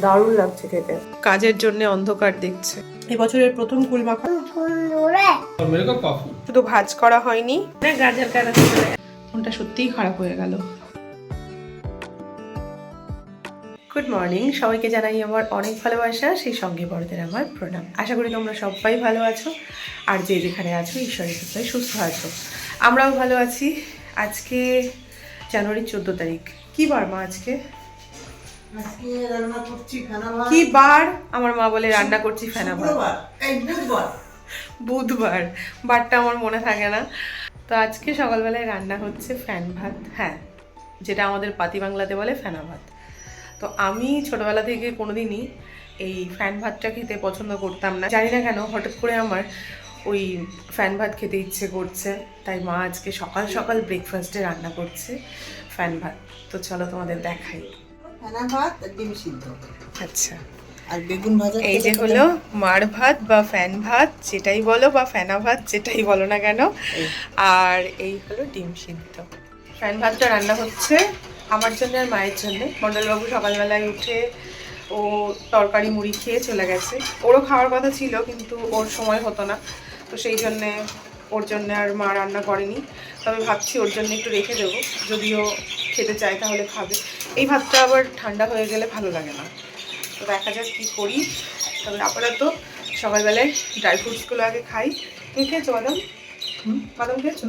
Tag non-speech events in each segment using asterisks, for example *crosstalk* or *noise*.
দারুণ লাগছে খেতে। কাজের জন্য অন্ধকার দেখছে। এবছরের প্রথম কুল মাখা শুধু ভাজ করা হয়নি। গাজর কাটা ফোনটা সত্যিই খারাপ হয়ে গেল। গুড মর্নিং সবাইকে জানাই আমার অনেক ভালোবাসা সেই সঙ্গে বড়দের আমার প্রণাম। আশা করি তোমরা সবাই ভালো আছো আর যে যেখানে আছো ঈশ্বরের কৃপায় সুস্থ আছো। আমরাও ভালো আছি। আজকে জানুয়ারি চোদ্দ তারিখ। কি বার মা আজকে? আজকে রান্না করছি খানা ভাত কি বার? আমার মা বলে রান্না করছি ফেনা ভাত এই বুধবার। বুধবার। বারটা আমার মনে থাকে না। তো আজকে সকালবেলায় রান্না হচ্ছে ফ্যান ভাত হ্যাঁ যেটা আমাদের পাতি বাংলাতে বলে ফেনা ভাত তো আমি ছোটবেলা থেকে কোনোদিনই এই ফ্যান ভাতটা খেতে পছন্দ করতাম না। জানি না কেন হঠাৎ করে আমার ওই ফ্যান ভাত খেতে ইচ্ছে করছে। তাই মা আজকে সকাল সকাল ব্রেকফাস্টে রান্না করছে ফ্যান ভাত তো চলো তোমাদের দেখাই। খানা ভাত ডিম সিদ্ধ। আচ্ছা। আর বেগুন ভাজা এই যে হলো মার ভাত বা ফ্যান ভাত যেটাই বলো বা ফ্যানা ভাত যেটাই বলো না কেন। আর এই হলো ডিম সিদ্ধ। ফ্যান ভাতটা রান্না হচ্ছে আমার জন্য আর মায়ের জন্য। মণ্ডলবাবু সকালবেলায় উঠে ও তরকারি মুড়ি খেয়ে চলে গেছে। ওরও খাওয়ার কথা ছিল কিন্তু ওর সময় হতো না। তো সেই জন্যে ওর জন্য আর মা রান্না করেনি। তবে ভাবছি ওর জন্য একটু রেখে দেবো। যদিও খেতে চায় তাহলে খাবে। এই ভাতটা আবার ঠান্ডা হয়ে গেলে ভালো লাগে না। তো দেখা যাক কী করি। তবে আপাতত সকালবেলায় ড্রাই ফ্রুটসগুলো আগে খাই। তুমি খেয়েছো বাদাম? বাদাম খেয়েছো?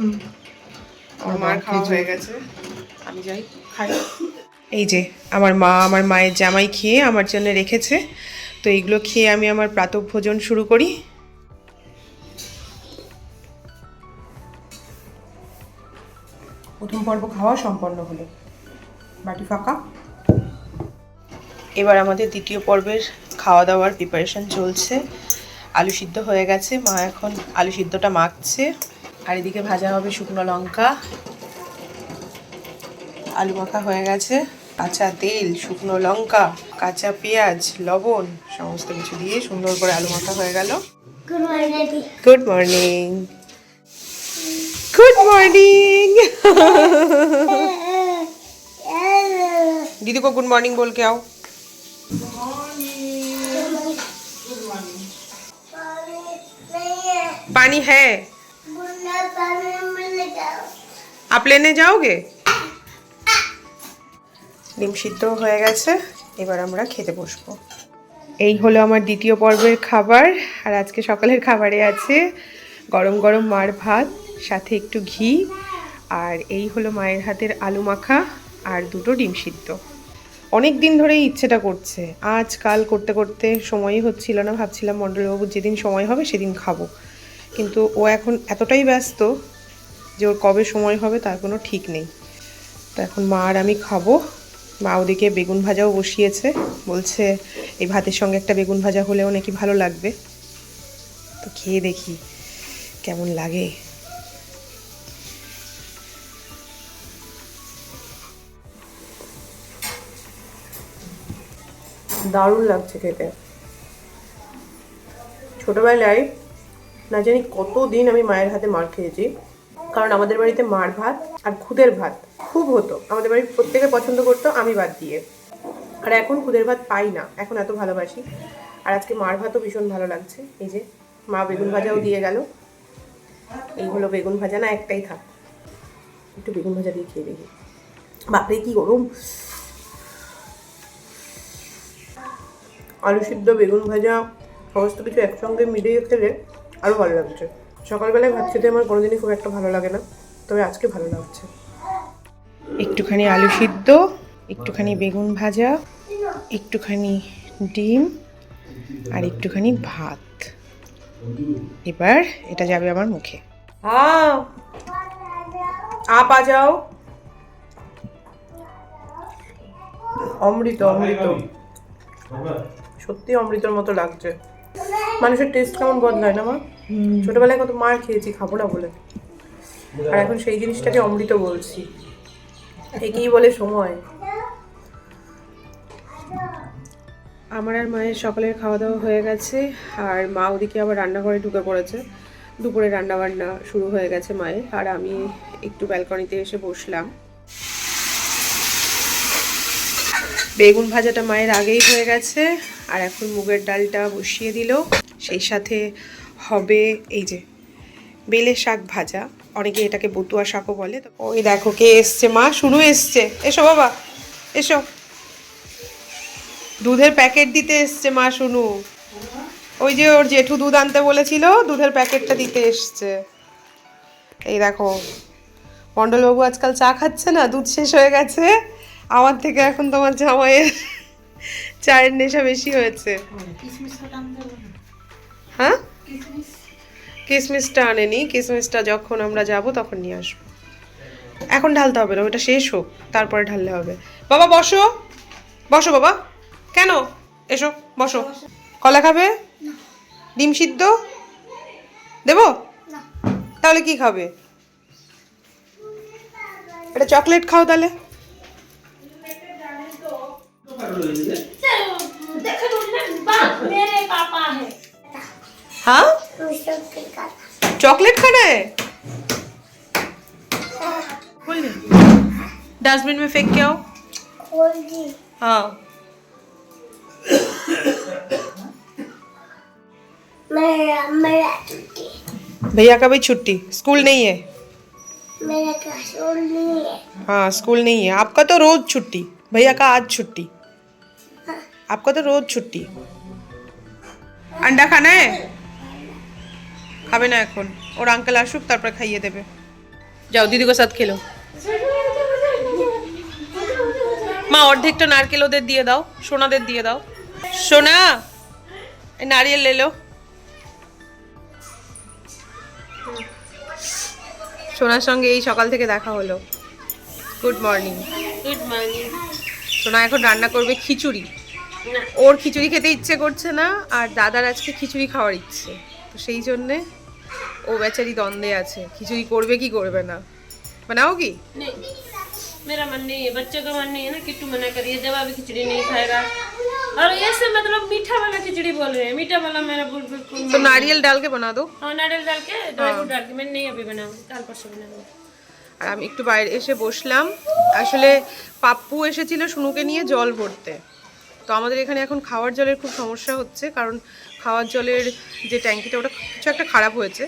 আমার মার খাওয়া হয়ে গেছে। আমি যাই খাই। এই যে আমার মা আমার মায়ের জামাই খেয়ে আমার জন্য রেখেছে। তো এইগুলো খেয়ে আমি আমার প্রাতভোজন শুরু করি। প্রথম পর্ব খাওয়া সম্পন্ন হলো। বাটি ফাঁকা। এবার আমাদের দ্বিতীয় পর্বের খাওয়া দাওয়ার প্রিপারেশন চলছে। আলু সিদ্ধ হয়ে গেছে মা এখন আলু সিদ্ধটা মাখছে। আর এদিকে ভাজা হবে শুকনো লঙ্কা। আলু মাখা হয়ে গেছে। কাঁচা তেল শুকনো লঙ্কা কাঁচা পেঁয়াজ লবণ সমস্ত কিছু দিয়ে সুন্দর করে আলু মাখা হয়ে গেল। গুড মর্নিং গুড মর্নিং दीदी को गुड मॉर्निंग बोल के आओ पानी है आप लेने जाओगे ডিম সিদ্ধ হয়ে গেছে এবার আমরা খেতে বসবো এই হলো আমার দ্বিতীয় পর্বের খাবার আর আজকে সকালের খাবারে আছে গরম গরম মার ভাত সাথে একটু ঘি আর এই হলো মায়ের হাতের আলু মাখা আর দুটো ডিম সিদ্ধ। অনেক দিন ধরেই ইচ্ছেটা করছে। আজ কাল করতে করতে সময়ই হচ্ছিল না। ভাবছিলাম মণ্ডলবাবুর যেদিন সময় হবে সেদিন খাব। কিন্তু ও এখন এতটাই ব্যস্ত যে ওর কবে সময় হবে তার কোনো ঠিক নেই। তো এখন মা আর আমি খাব। মা ওদিকে বেগুন ভাজাও বসিয়েছে। বলছে, এই ভাতের সঙ্গে একটা বেগুন ভাজা হলেও নাকি ভালো লাগবে। তো খেয়ে দেখি কেমন লাগে। দারুণ লাগছে খেতে। ছোটবেলায় না জানি কতদিন আমি মায়ের হাতে মার খেয়েছি। কারণ আমাদের বাড়িতে মার ভাত আর খুদের ভাত খুব হতো। আমাদের বাড়ির প্রত্যেকে পছন্দ করতো, আমি বাদ দিয়ে। আর এখন খুদের ভাত পাই না, এখন এত ভালোবাসি। আর আজকে মার ভাতও ভীষণ ভালো লাগছে। এই যে মা বেগুন ভাজাও দিয়ে গেল। এই হলো বেগুন ভাজা, না একটাই থাক। একটু বেগুন ভাজা দিয়ে খেয়ে দেখি। বাপরে, কি গরম। আলু সিদ্ধ বেগুন ভাজা সমস্ত কিছু একসঙ্গে মিলিয়ে খেলে আরও ভালো লাগছে। সকালবেলায় ভাত খেতে আমার কোনোদিনই খুব একটা ভালো লাগে না তবে আজকে ভালো লাগছে। একটুখানি আলু সিদ্ধ একটুখানি বেগুন ভাজা একটুখানি ডিম আর একটুখানি ভাত। এবার এটা যাবে আমার মুখে। হ্যাঁ আপ আ যাও। অমৃত অমৃত। সত্যি অমৃতর মতো লাগছে। মানুষের টেস্ট কেমন বদলায় না মা? ছোটবেলায় কত মার খেয়েছি, খাব না বলে। আর এখন সেই জিনিসটাকে অমৃত বলছি। একেই বলে সময়। আমার আর মায়ের সকালের খাওয়া দাওয়া হয়ে গেছে, আর মা ওদিকে আবার রান্নাঘরে ঢুকে পড়েছে। দুপুরে রান্না বান্না শুরু হয়ে গেছে মায়ের, আর আমি একটু ব্যালকনিতে এসে বসলাম। বেগুন ভাজাটা মায়ের আগেই হয়ে গেছে, আর এখন মুগের ডালটা বসিয়ে দিল। সেই সাথে হবে এই যে বেলে শাক ভাজা, অনেকে এটাকে বতুয়া শাকও বলে। ওই দেখো কে এসছে মা? শুরু এসছে। এসো বাবা, এসো। দুধের প্যাকেট দিতে এসছে মা শুনু। ওই যে ওর জেঠু দুধ আনতে বলেছিল, দুধের প্যাকেটটা দিতে এসছে। এই দেখো, মণ্ডলবাবু আজকাল চা খাচ্ছে না, দুধ শেষ হয়ে গেছে। আমার থেকে এখন তোমার জামাইয়ের চায়ের নেশা বেশি হয়েছে। হ্যাঁ কিসমিসটা আনেনি কিসমিসটা যখন আমরা যাব তখন নিয়ে আসব। এখন ঢালতে হবে না ওটা শেষ হোক তারপরে ঢাললে হবে। বাবা বসো। বসো বাবা। কেন? এসো বসো। কলা খাবে? ডিম সিদ্ধ? দেবো? তাহলে কি খাবে? এটা চকলেট খাও তাহলে। मेरे पापा है। हाँ? चॉकलेट खाना है? खोल डस्टबिन में फेंक के आओ। हाँ। मेरा मेरा छुट्टी। भैया का भी छुट्टी। स्कूल नहीं है। मेरा क्लास नहीं है। हाँ स्कूल नहीं है। आपका तो रोज छुट्टी। भैया का आज छुट्टी। आपका तो रोज छुट्टी अंडा खाना है খাবে না এখন ওর আঙ্কেল আসুক তারপর খাইয়ে দেবে যাও দিদিকে সাথ খেলো মা অর্ধেকটা নারকেল ওদের দিয়ে দাও সোনাদের দিয়ে দাও সোনা এই নারিয়েল লেলো সোনার সঙ্গে এই সকাল থেকে দেখা হলো গুড মর্নিং গুড মর্নিং সোনা এখন রান্না করবে খিচুড়ি ওর খিচুড়ি খেতে ইচ্ছে করছে না আর দাদার আজকে খিচুড়ি খাওয়ার ইচ্ছে তো সেই জন্যে ও বেচারি দ্বন্দ্বে আছে খিচুড়ি করবে কি করবে না বানাও কি नहीं मेरा मन नहीं है बच्चों का मन नहीं है ना किट्टू मना करिए जब अभी खिचड़ी नहीं खाएगा और ऐसे मतलब मीठा वाला खिचड़ी बोल रहे हैं मीठा वाला मेरा बिल- बिल्कुल तो नारियल डाल के बना दो हाँ नारियल डाल के ड्राई फ्रूट डाल के मैं नहीं अभी बनाऊंगी कल परसों बनाऊंगी আর আমি একটু বাইরে এসে বসলাম আসলে পাপ্পু এসেছিল শুনুকে নিয়ে জল ভরতে তো আমাদের এখানে এখন খাওয়ার জলের খুব সমস্যা হচ্ছে, কারণ খাওয়ার জলের যে ট্যাঙ্কিটা, ওটা কিছু একটা খারাপ হয়েছে।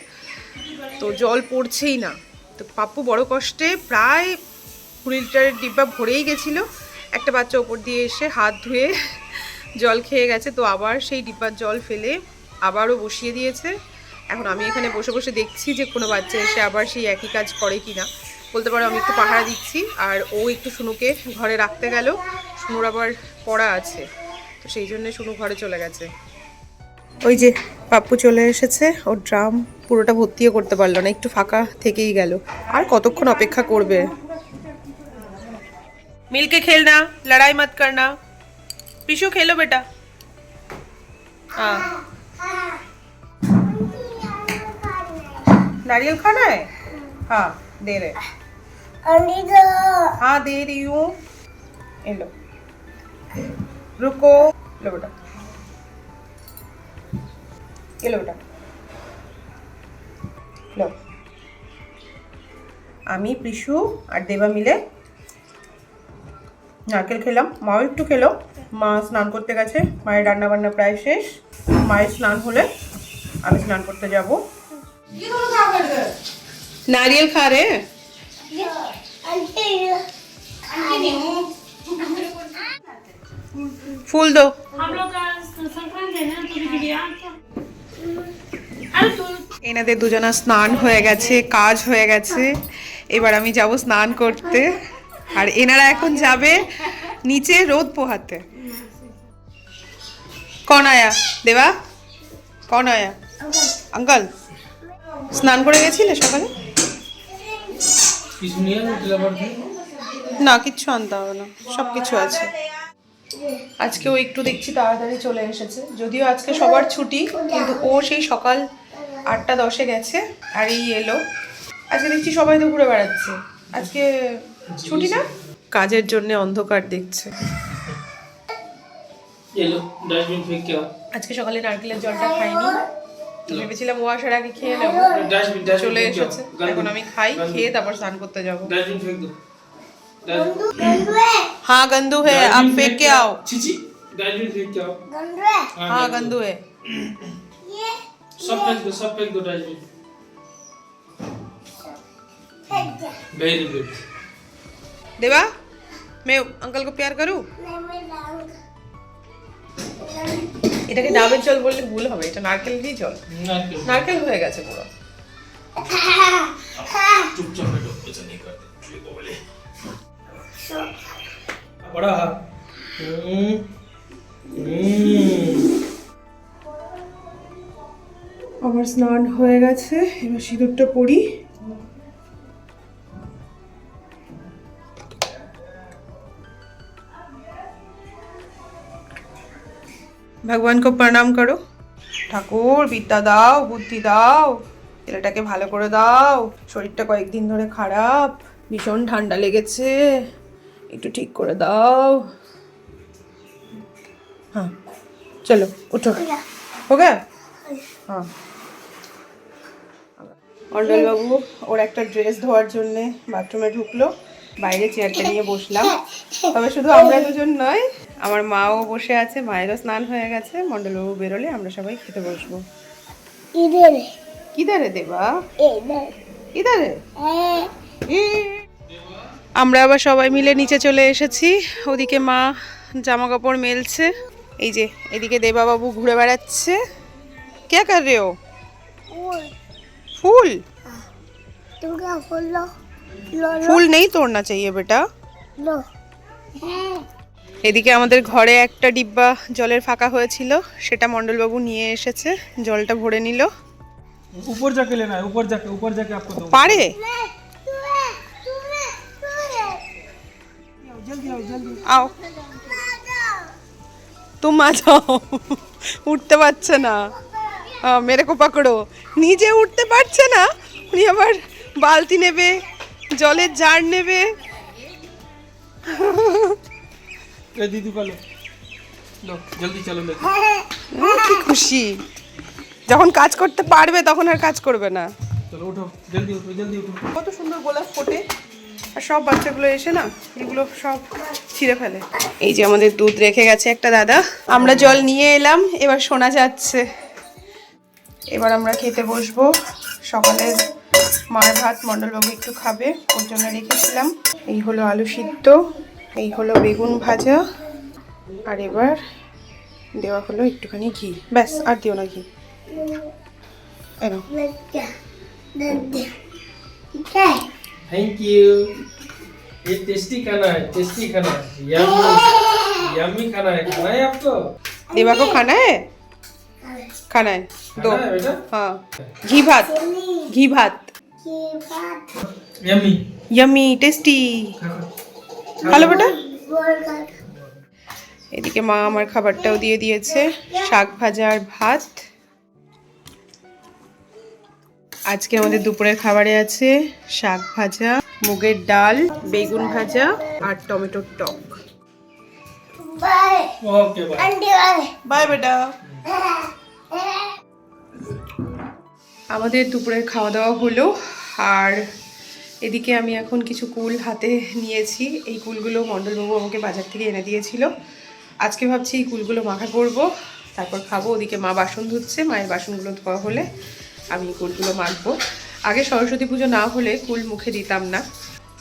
তো জল পড়ছেই না। তো পাপ্পু বড় কষ্টে প্রায় কুড়ি লিটারের ডিব্বা ভরেই গেছিল। একটা বাচ্চা ওপর দিয়ে এসে হাত ধুয়ে জল খেয়ে গেছে, তো আবার সেই ডিব্বার জল ফেলে আবারও বসিয়ে দিয়েছে। এখন আমি এখানে বসে বসে দেখছি যে কোনো বাচ্চা এসে আবার সেই একই কাজ করে কি না বলতে পারো আমি একটু পাহারা দিচ্ছি, আর ও একটু শুনুকে ঘরে রাখতে গেল। শুনুর আবার পড়া আছে তো সেই জন্য শুনু ঘরে চলে গেছে ওই যে পাপ্পু চলে এসেছে ওর ড্রাম পুরোটা ভর্তিও করতে পারলো না একটু ফাঁকা থেকেই গেল আর কতক্ষণ অপেক্ষা করবে মিলকে খেলনা লড়াই মত করনা পিসু খেলো বেটা हाँ नारियल खाना है हाँ दे रहे अनिता हाँ दे रही हूँ ये लो रुको लो बेटा ये लो बेटा लो আমি পিসু আর দেবা মিলে নারকেল খেলাম মাও একটু খেলো মা স্নান করতে গেছে মায়ের রান্না বান্না প্রায় শেষ মায়ের স্নান হলে আমি স্নান করতে যাব নারিয়েল খা রে ফুল দো हम लोग का संक्रांत है ना पूरी बिटिया अरे तू এনাদের দুজনা স্নান হয়ে গেছে কাজ হয়ে গেছে এবার আমি যাব স্নান করতে আর এনারা এখন যাবে নিচে রোদ পোহাতে কন আয়া দেবা কন আয়া আঙ্কল স্নান করে গেছিলে সকালে কিছু নিয়ে আমি টিলা না কিচ্ছু আনতে হবে না সব কিছু আছে আজকেও একটু দেখছি তাড়াতাড়ি চলে এসেছে। যদিও আজকে সবার ছুটি কিন্তু ও সেই সকাল আটটা দশে গেছে আর এই এলো। আজকে দেখছি সবাই তো ঘুরে বেড়াচ্ছে। আজকে ছুটি না? কাজের জন্য অন্ধকার দেখছে। আজকে সকালে নারকেলের জলটা খাইনি। ভেবেছিলাম ও আসার আগে খেয়ে নেব। চলে এসেছে। এখন আমি খাই খেয়ে তারপর স্নান করতে যাব। ডাস্টবিন ফেক দো ডাস্টবিন हाँ गंदू है आप फेंक के आओ चीची डस्टबिन फेंक के आओ गंदू है हाँ गंदू है ये सब फेंक दो सब फेंक दो डस्टबिन फेंक दिया वेरी गुड देवा मैं अंकल को प्यार करूँ नहीं मैं लाऊंगा এটাকে ডাবের জল বললে ভুল হবে এটা নারকেলেরই জল नारकेल নারকেল হয়ে গেছে পুরো चुपचाप আবার আমার স্নান হয়ে গেছে, এবার সিঁদুরটা পরি ভগবানকে প্রণাম করো। ঠাকুর, বিদ্যা দাও, বুদ্ধি দাও, ছেলেটাকে ভালো করে দাও। শরীরটা কয়েকদিন ধরে খারাপ, ভীষণ ঠান্ডা লেগেছে। একটু ঠিক করে দাও। হ্যাঁ চলো উঠো। ওকে। হ্যাঁ। অন্ডলবাবু ওর একটা ড্রেস ধোয়ার জন্যে বাথরুমে ঢুকলো। বাইরে চেয়ারটা নিয়ে বসলাম। তবে শুধু আমরা দুজন নয় আমার মাও বসে আছে মায়েরও স্নান হয়ে গেছে। মন্ডলবাবু বেরোলে আমরা সবাই খেতে বসবো। কিদারে দেবা? কি হ্যাঁ। এ আমরা আবার সবাই মিলে নিচে চলে এসেছি। ওদিকে মা জামা কাপড় মেলছে। এই যে এদিকে দেবাবাবু ঘুরে বেড়াচ্ছে। কে কার রে ও? ফুল। ফুল? নেই তোড়না চাইয়ে বেটা? এদিকে আমাদের ঘরে একটা ডিব্বা জলের ফাঁকা হয়েছিল সেটা মণ্ডলবাবু নিয়ে এসেছে জলটা ভরে নিল। উপর যাকে লেনা উপর যাকে উপর যাকে পারে? আও। তোমা যাও। উঠতে পারছে না। মেরে কো পাকড়ো নিজে উঠতে পারছে না। উনি আবার বালতি নেবে জলের জার নেবে। দিদি বলো জলদি খুশি। যখন কাজ করতে পারবে তখন আর কাজ করবে না। চলো জলদি জলদি কত সুন্দর গোলাপ ফোটে। আর সব বাচ্চাগুলো এসে না এগুলো সব ছিঁড়ে ফেলে। এই যে আমাদের দুধ রেখে গেছে একটা দাদা। আমরা জল নিয়ে এলাম এবার শোনা যাচ্ছে। এবার আমরা খেতে বসবো। সকালে মার ভাত মণ্ডলবাবু একটু খাবে ওর জন্য রেখেছিলাম। এই হলো আলু সিদ্ধ এই হলো বেগুন ভাজা আর এবার দেওয়া হলো একটুখানি ঘি। ব্যাস আর দিও না ঘি। এই নাও। लड़का दर्द क्या है थैंक यू ये टेस्टी खाना है टेस्टी खाना है यम्मी यम्मी खाना है खाना है आपको देवा को खाना है खाना है दो खाना है बेटा हाँ घी भात घी भात की बात यम्मी यम्मी টেস্টি खा खा ভালো বেটা बोल कर এদিকে মা আমার খাবারটাও দিয়ে দিয়েছে শাক ভাজা আর ভাত আজকে আমাদের দুপুরের খাবারে আছে শাক ভাজা মুগের ডাল বেগুন ভাজা আর টমেটোর টক। আমাদের দুপুরের খাওয়া দাওয়া হলো আর এদিকে আমি এখন কিছু কুল হাতে নিয়েছি। এই কুলগুলো মণ্ডলবাবু আমাকে বাজার থেকে এনে দিয়েছিল। আজকে ভাবছি এই কুলগুলো মাখা করব তারপর খাব। ওদিকে মা বাসন ধুচ্ছে মায়ের বাসনগুলো ধোয়া হলে। আমি কুলগুলো মাখবো। আগে সরস্বতী পুজো না হলে কুল মুখে দিতাম না।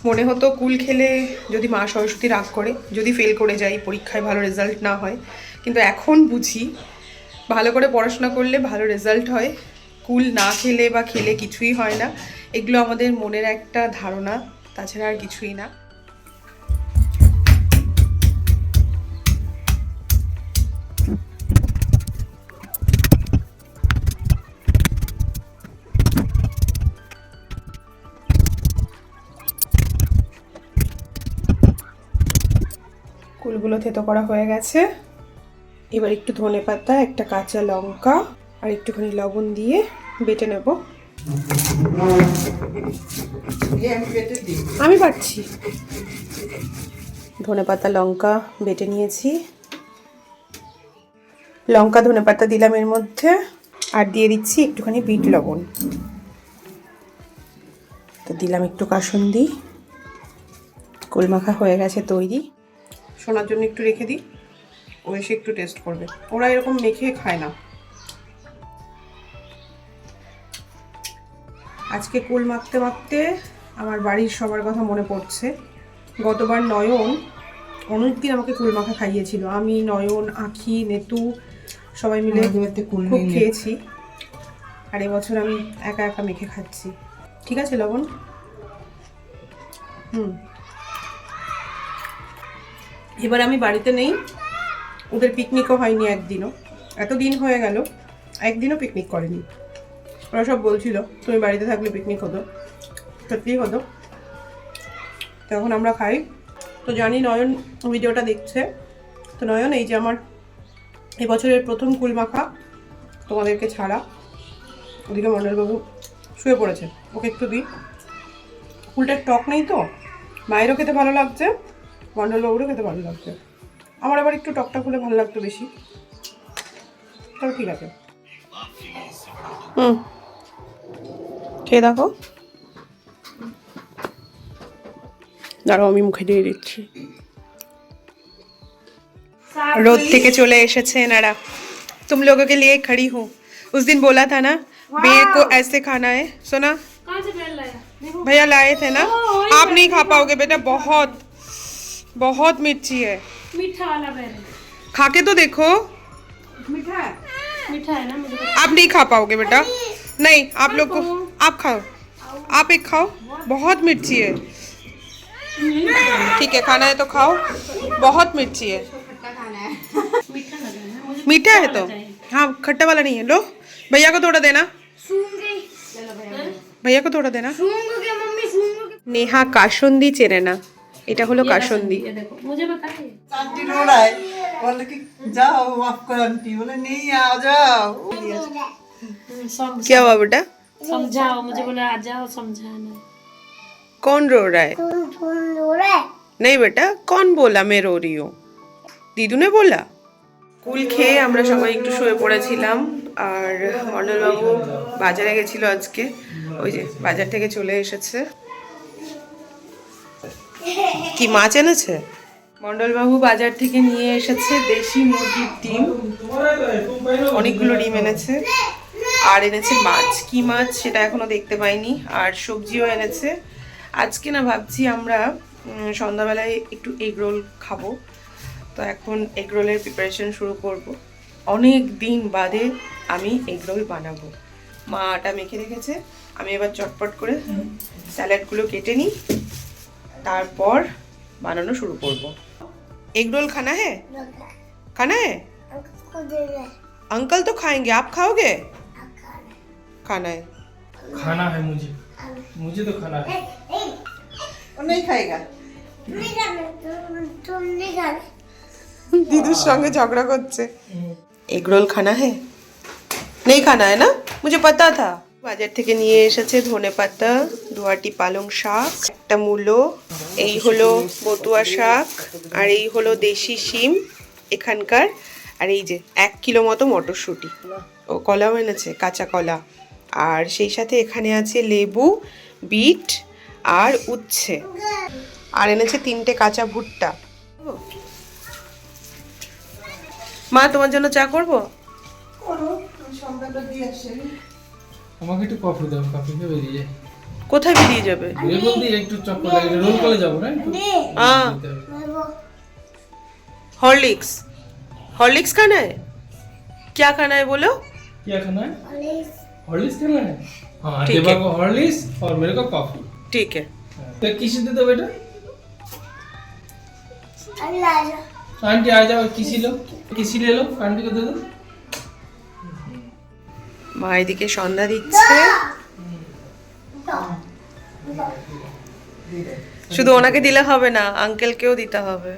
মনে হতো কুল খেলে যদি মা সরস্বতী রাগ করে, যদি ফেল করে যাই, পরীক্ষায় ভালো রেজাল্ট না হয়। কিন্তু এখন বুঝি, ভালো করে পড়াশোনা করলে ভালো রেজাল্ট হয়। কুল না খেলে বা খেলে কিছুই হয় না। এগুলো আমাদের মনের একটা ধারণা, তাছাড়া আর কিছুই না। কুলগুলো থেতো করা হয়ে গেছে। এবার একটু ধনে পাতা, একটা কাঁচা লঙ্কা আর একটুখানি লবণ দিয়ে বেটে নেব। আমি পারছি। ধনে পাতা, লঙ্কা বেটে নিয়েছি। লঙ্কা, ধনে পাতা দিলাম এর মধ্যে আর দিয়ে দিচ্ছি একটুখানি বিট লবণ। তো দিলাম একটু কাসুন্দি। কুলমাখা হয়ে গেছে তৈরি। শোনার জন্য একটু রেখে দিই। ও এসে একটু টেস্ট করবে। ওরা এরকম মেখে খায় না। আজকে কুল মাখতে মাখতে আমার বাড়ির সবার কথা মনে পড়ছে। গতবার নয়ন অনেকদিন আমাকে কুল মাখা খাইয়েছিল। আমি নয়ন আখি নেতু সবাই মিলে কুল খুব খেয়েছি। আর এবছর আমি একা একা মেখে খাচ্ছি। ঠিক আছে লবণ? হুম। এবার আমি বাড়িতে নেই। ওদের পিকনিকও হয়নি একদিনও। এত দিন হয়ে গেল, একদিনও পিকনিক করেনি। ওরা সব বলছিল, তুমি বাড়িতে থাকলে পিকনিক হতো। সত্যিই হতো। তখন আমরা খাই। তো জানি নয়ন ভিডিওটা দেখছে। তো নয়ন, এই যে আমার এবছরের প্রথম কুল মাখা তোমাদেরকে ছাড়া। ওদিকে মন্ডলবাবু শুয়ে পড়েছে। ওকে একটু দিই। কুলটার টক নেই তো? মায়েরও খেতে ভালো লাগছে। মন্ডলবাবুরও খেতে ভালো লাগছে আমার আবার একটু টকটা খুলে ভালো লাগতো বেশি তবে ঠিক আছে হুম খেয়ে দেখো দাঁড়াও আমি মুখে দিয়ে দিচ্ছি रोड থেকে চলে এসেছে এনারা तुम लोगों के लिए खड़ी हूँ उस दिन बोला था ना बेर को ऐसे खाना है सुना कहाँ से बेल लाया देखो भैया लाए थे ना आप नहीं खा पाओगे बेटा बहुत बहुत मिर्ची है। मीठा वाला बेरी खा के तो देखो। मीठा है? मीठा है ना मुझे आप नहीं खा पाओगे बेटा। नहीं आप लोग को आप खाओ। आप एक खाओ। बहुत मिर्ची है। ठीक है खाना है तो खाओ। बहुत मिर्ची है। मीठा है तो। हाँ खट्टा वाला नहीं है। लो भैया को थोड़ा देना। भैया को थोड़ा देना। नेहा काशुंदी चेरे ना। এটা হলো কাসন্দি ये देखो मुझे बताइए आंटी रो रहा है बोले कि जाओ आपको आंटी बोले नहीं आ जाओ सम- क्या हुआ बेटा समझाओ मुझे बोले आ जाओ समझाना कौन रो रहा है तुम तुम रो रहे नहीं बेटा कौन बोला मैं रो रही हूँ দিদু নে বলা কুল খেয়ে আমরা সবাই একটু শুয়ে পড়েছিলাম আর মন্ডলবাবু বাজারে গেছিল আজকে ওই যে বাজার থেকে চলে এসেছে কি মাছ এনেছে? মন্ডলবাবু বাজার থেকে নিয়ে এসেছে দেশি মুরগির ডিম। অনেকগুলো ডিম এনেছে। আর এনেছে মাছ। কি মাছ সেটা এখনও দেখতে পাইনি। আর সবজিও এনেছে। আজকে না ভাবছি আমরা সন্ধ্যাবেলায় একটু এগ রোল খাব। তো এখন এগ রোলের প্রিপারেশন শুরু করব। অনেক দিন বাদে আমি এগ রোল বানাবো। মা আটা মেখে রেখেছে। আমি এবার চটপট করে স্যালাডগুলো কেটে নিই। তারপর বানানো শুরু করব এগ রোল খানা হ্যাঁ खाना है को दे रहे अंकल तो खाएंगे आप खाओगे खाना है खाना है मुझे मुझे तो खाना है वो नहीं खाएगा नहीं खाना तुम तुम नहीं खाना दीदू সঙ্গে ঝগড়া করছে এগ রোল খানা है नहीं खाना है ना मुझे पता था বাজার থেকে নিয়ে এসেছে ধনে পাতা, দুয়াটি পালং শাক, একটা মূলো, এই হলো বতুয়া শাক আর এই হলো দেশি শিম এখানকার। আর এই যে এক কিলো মতো মটরশুঁটি। ও কলাও এনেছে, কাঁচা কলা। আর সেই সাথে এখানে আছে লেবু, বিট আর উচ্ছে। আর এনেছে তিনটে কাঁচা ভুট্টা। মা, তোমার জন্য চা করব? আমাকে একটু কফি দাও কফি খেয়ে বেরিয়ে যাই কোথায় বেরিয়ে যাবে বেরিয়ে বলতে একটু চক্কর লাগে রোল করে যাবো না একটু हाँ যেতে হবে। हॉर्लिक्स हॉर्लिक्स खाना है क्या खाना है बोलो क्या खाना है हॉर्लिक्स खाना है हाँ ठीक देवा है। को हॉर्लिक्स और मेरे को कॉफी ठीक है तो किसी दे दो बेटा अल्लाह आंटी आ जाओ किसी लो किसी ले लो आंटी को दे दो মা এদিকে সন্ধ্যা দিচ্ছে। শুধু ওনাকে দিলে হবে না আঙ্কেলকেও দিতে হবে।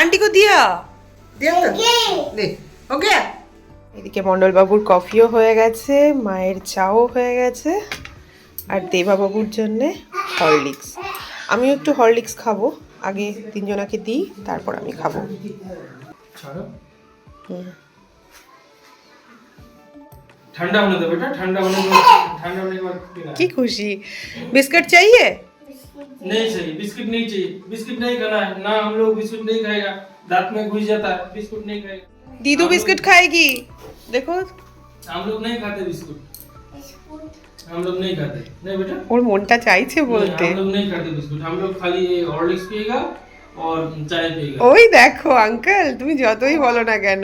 আন্টিকে দিয়া। ওকে। এদিকে মণ্ডলবাবুর কফিও হয়ে গেছে মায়ের চাও হয়ে গেছে আর দেবা বাবুর জন্যে হরলিক্স। আমিও একটু হরলিক্স খাব আগে তিনজনাকে দিই তারপর আমি খাব। হুম। ठंडा होने दो बेटा ठंडा होने दो ठंडा होने के बाद पीना কি খুশি বিস্কুট চাইয়ে नहीं चाहिए बिस्किट नहीं चाहिए बिस्किट नहीं खाना है ना हम लोग बिस्किट नहीं खाएगा दांत में घुस जाता है बिस्कुट नहीं खाएगा दीदू बिस्किट खाएगी देखो हम लोग नहीं खाते बिस्कुट हम लोग नहीं खाते नहीं बेटा ওর মনটা চাইছে বলতে नहीं, हम लोग नहीं खाते बिस्कुट हम लोग खाली ये हॉर्लिक्स पिएगा और चाय पिएगा ওই দেখো আঙ্কেল তুমি যতই বলো না কেন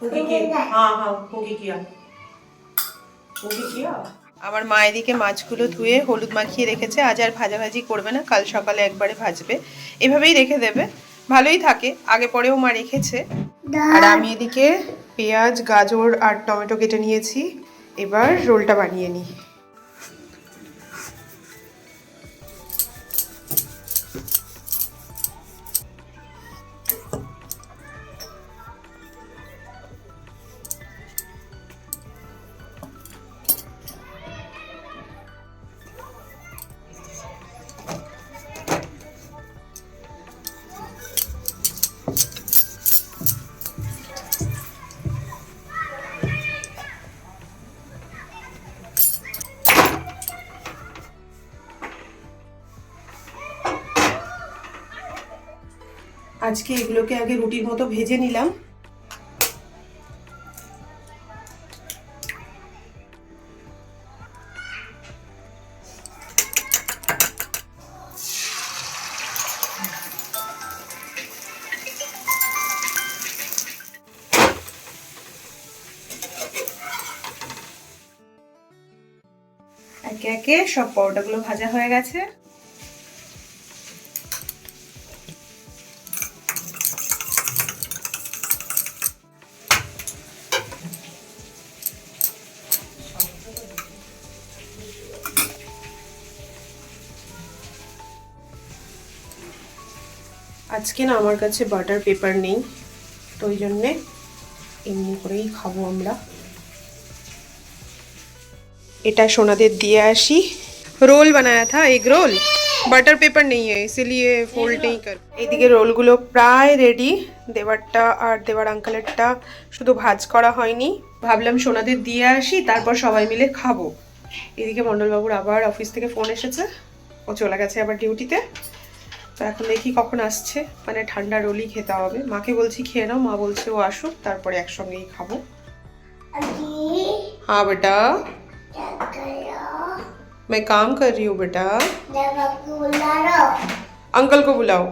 फूंकी किया हाँ हाँ फूंकी किया फूंकी किया আমার মা এদিকে মাছগুলো ধুয়ে হলুদ মাখিয়ে রেখেছে আজ আর ভাজাভাজি করবে না কাল সকালে একবারে ভাজবে এভাবেই রেখে দেবে ভালোই থাকে আগে পরেও মা রেখেছে আর আমি এদিকে পেঁয়াজ গাজর আর টমেটো কেটে নিয়েছি এবার রোলটা বানিয়ে নিই আজকে এগুলোকে আগে রুটির মতো ভেজে নিলাম। একে একে সব পরোটাগুলো ভাজা হয়ে গেছে। আজকে না আমার কাছে বাটার পেপার নেই তো ওই জন্যে এমনি করেই খাব আমরা। এটা সোনাদের দিয়ে আসি। রোল বানায় থা এগ রোল? বাটার পেপার নেই ইসিলিয়ে ফোল্ড নেই কর। এইদিকে রোলগুলো প্রায় রেডি দেবারটা আর দেবার আঙ্কালেরটা শুধু ভাজ করা হয়নি। ভাবলাম সোনাদের দিয়ে আসি তারপর সবাই মিলে খাব। এদিকে মণ্ডলবাবুর আবার অফিস থেকে ফোন এসেছে। ও চলে গেছে আবার ডিউটিতে তো এখন দেখি কখন আসছে মানে ঠান্ডা রোলই খেতে হবে মাকে বলছি খেয়ে নাও মা বলছে ও আসুক তারপরে একসঙ্গেই খাবো हाँ बेटा मैं काम कर रही हूँ बेटा अंकल को बुलाओ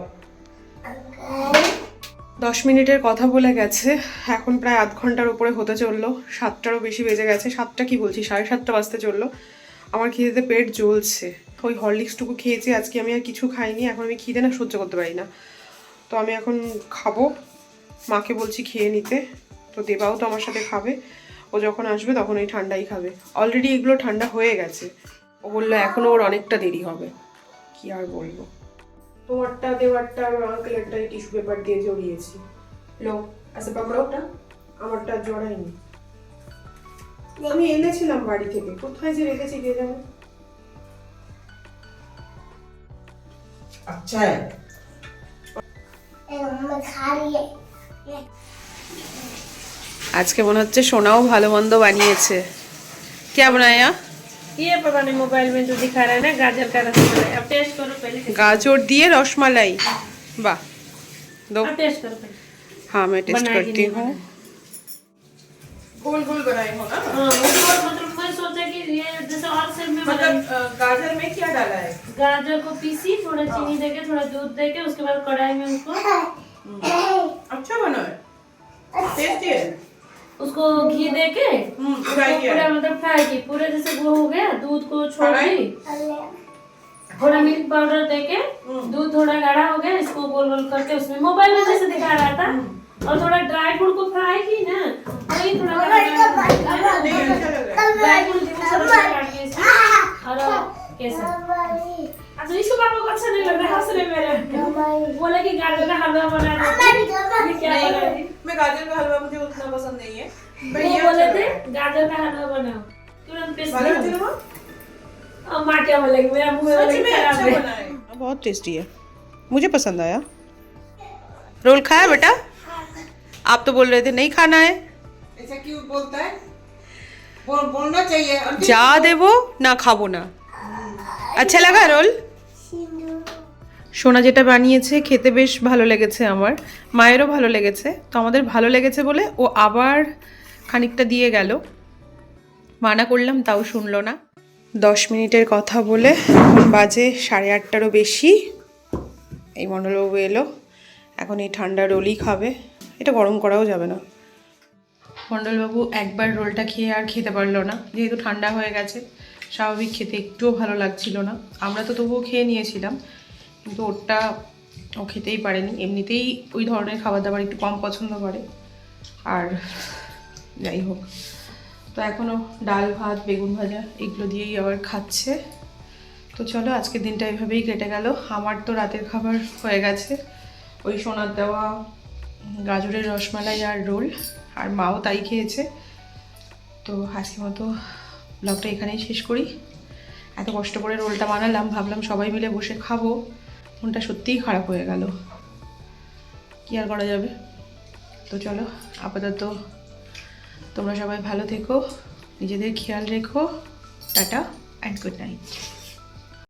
দশ মিনিটের কথা বলে গেছে এখন প্রায় আধ ঘন্টার উপরে হতে চললো সাতটারও বেশি বেজে গেছে সাতটা কি বলছি সাড়ে সাতটা বাজতে চললো আমার খিদেতে পেট জ্বলছে ওই হরলিক্সটুকু খেয়েছি, আজকে আমি আর কিছু খাইনি, এখন আমি খিদে না, সহ্য করতে পারি না। তো আমি এখন খাব, মাকে বলছি খেয়ে নিতে, তো দেবাও তো আমার সাথে খাবে, ও যখন আসবে তখন ওই ঠান্ডাই খাবে। অলরেডি এগুলো ঠান্ডা হয়ে গেছে। ও বলল এখনও ওর অনেকটা দেরি হবে। কি আর বলব? তোমারটা, দেওয়ারটা, আর আঙ্কেলেরটা টিস্যু পেপার দিয়ে জড়িয়েছি। লো আচ্ছা পাকড়াওটা? আমারটা জড়াইনি আমি এনেছিলাম বাড়ি থেকে। কোথায় যে রেখেছি কে জানে? अच्छा है আজকে মনে হচ্ছে সোনাও ভালো মন্দ বানিয়েছে क्या बनाया ये पता नहीं मोबाइल में जो दिखा रहा है ना गाजर का रसमलाई अब टेस्ट करो पहले गाजर दिए रसमलाई वाह दो अब टेस्ट करो पहले हाँ मैं टेस्ट बनाएगी करती नहीं हूँ गोल गोल बनाई हो ना हाँ मुझे और मतलब मैं सोचा कि ये जैसे और सेब में मतलब गाजर में क्या डाला है? गाजर को पीसी थोड़ा चीनी देके थोड़ा दूध देके उसके बाद कढ़ाई में उसको *coughs* अच्छा बना है। टेस्टी है। उसको घी देके हम्म, उसको फ्राई किया पूरा मतलब फ्राई की पूरे जैसे वो हो गया दूध को छोड़ दी। थोड़ा मिल्क पाउडर देके दूध थोड़ा गाढ़ा हो गया इसको गोल गोल करके उसमें मोबाइल में जैसे दिखा रहा था। और थोड़ा ड्राई फ्रूट को फ्राई की ना थोड़ा अच्छा लग रहा है। ड्राई फ्रूट छोटा छोटा काट के और केसर अच्छा इसको पापा को अच्छा नहीं लगा रहे हंस रहे मेरे बोले कि गाजर का हलवा बना देते ये क्या बना रही मैं गाजर का हलवा मुझे उतना पसंद नहीं है। वो बोले थे गाजर का हलवा बनाओ। तुरंत पेश किया और माटिया बोले कि मेरा मुँह खराब है। बहुत टेस्टी है। मुझे पसंद आया। रोल खाया बेटा? आप तो बोल रहे थे नहीं खाना है ऐसा क्यों बोलता है बोल बोलना चाहिए आंटी যা দেবো না খাবো না আচ্ছা লাগা রোল সোনা যেটা বানিয়েছে খেতে বেশ ভালো লেগেছে আমার মায়েরও ভালো লেগেছে তো আমাদের ভালো লেগেছে বলে ও আবার খানিকটা দিয়ে গেল মানা করলাম তাও শুনলো না দশ মিনিটের কথা বলে এখন বাজে সাড়ে আটটারও বেশি এই মণ্ডলবাবু এলো এখন এই ঠান্ডা রোলই খাবে এটা গরম করাও যাবে না। মণ্ডলবাবু, একবার রোলটা খেয়ে আর খেতে পারল না। যেহেতু ঠান্ডা হয়ে গেছে, স্বাভাবিক খেতে একটুও ভালো লাগছিল না। আমরা তো তবুও খেয়ে নিয়েছিলাম, কিন্তু ওরটা ও খেতেই পারেনি। এমনিতেই ওই ধরনের খাবার দাবার একটু কম পছন্দ করে। আর যাই হোক, তো এখনও ডাল ভাত, বেগুন ভাজা এগুলো দিয়েই আবার খাচ্ছে। তো চলো, আজকের দিনটা এভাবেই কেটে গেল। আমার তো রাতের খাবার হয়ে গেছে। ওই সোনার দেওয়া গাজরের রসমালাই আর রোল, আর মাও তাই খেয়েছে। তো আজকের মতো ব্লগটা এখানেই শেষ করি। এত কষ্ট করে রোলটা বানালাম, ভাবলাম সবাই মিলে বসে খাব। মনটা সত্যিই খারাপ হয়ে গেল। কি আর করা যাবে? তো চলো, আপাতত তোমরা সবাই ভালো থেকো, নিজেদের খেয়াল রেখো। Tata and good night